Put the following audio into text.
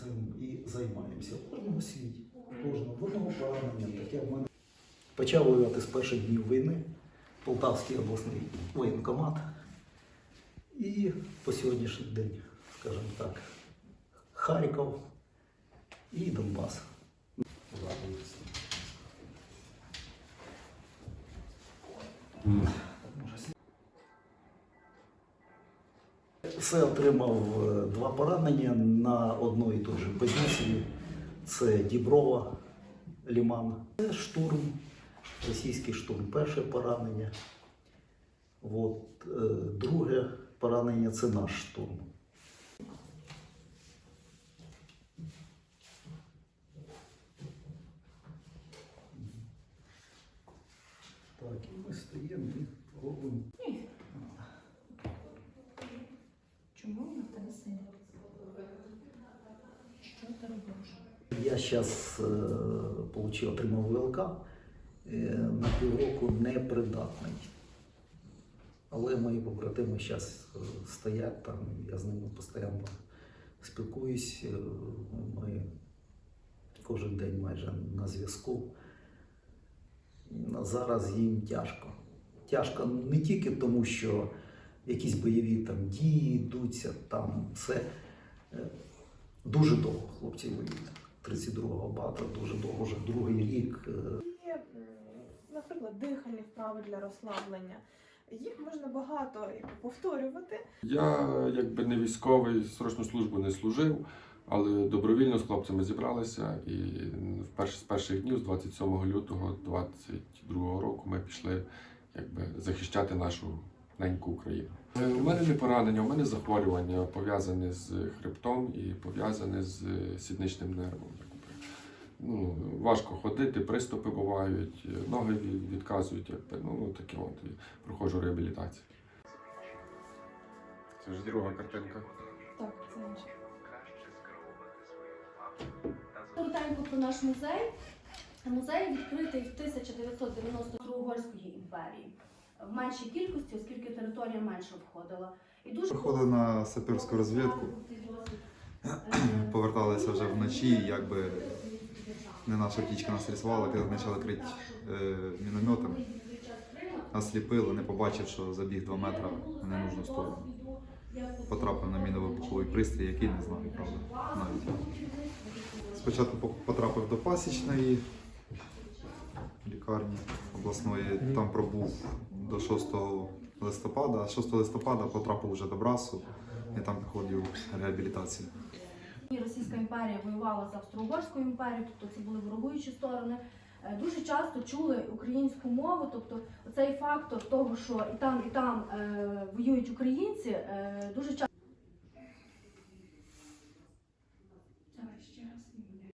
цим і займаємося. Світі, в кожному, в одного поранення, таке в мене. Почав воювати з перших днів війни, Полтавський обласний воєнкомат. І по сьогоднішній день, скажімо так, Харків і Донбас. Все отримав е, два поранення на одній і той же позиції. Це Діброва, Ліман. Це штурм, російський штурм. Перше поранення. От, е, друге поранення це наш штурм. Так, і ми стоїмо і робимо. Я зараз получив, отримав ВЛК е, на півроку непридатний. Але мої побратими зараз стоять там, я з ними постійно спілкуюсь. е, Ми кожен день майже на зв'язку. Зараз їм тяжко. Тяжко не тільки тому, що якісь бойові там дії йдуться, там все. Дуже довго хлопці воюють. 32-го бата, дуже довго, вже другий рік. е, Є, наприклад, дихальні вправи для розслаблення. Їх можна багато повторювати. Я якби не військовий, срочну службу не служив, але добровільно з хлопцями зібралися і вперше з перших днів, з 27 лютого 22 року, ми пішли якби захищати нашу неньку Україну. Е, У мене не поранення, у мене захворювання пов'язане з хребтом і пов'язане з сідничним нервом. Ну, важко ходити, приступи бувають, ноги відказують, якби, ну таке от, і проходжу реабілітацію. Це ж друга картинка. Так, це інше. Коротенько про наш музей. Музей відкритий в 1990 Угорської імперії. В меншій кількості, оскільки територія менше входила. І дуже Приходили на саперську розвідку, поверталися вже вночі, якби не наша птічка нас рисувала, коли почали крити е, мінометами. Нас сліпили, не побачив, що забіг 2 метри в ненужну сторону. Потрапив на міновибуховий пристрій, який не знаю, правда, навіть. Спочатку по- потрапив до пасічної лікарні обласної, там пробув до 6 листопада, а 6 листопада потрапив вже до Брасу і там проходив реабілітацію. Російська імперія воювала з Австро-Угорською імперією, тобто це були ворогуючі сторони. Е, Дуже часто чули українську мову, тобто цей фактор того, що і там, і там е, воюють українці, е, дуже часто.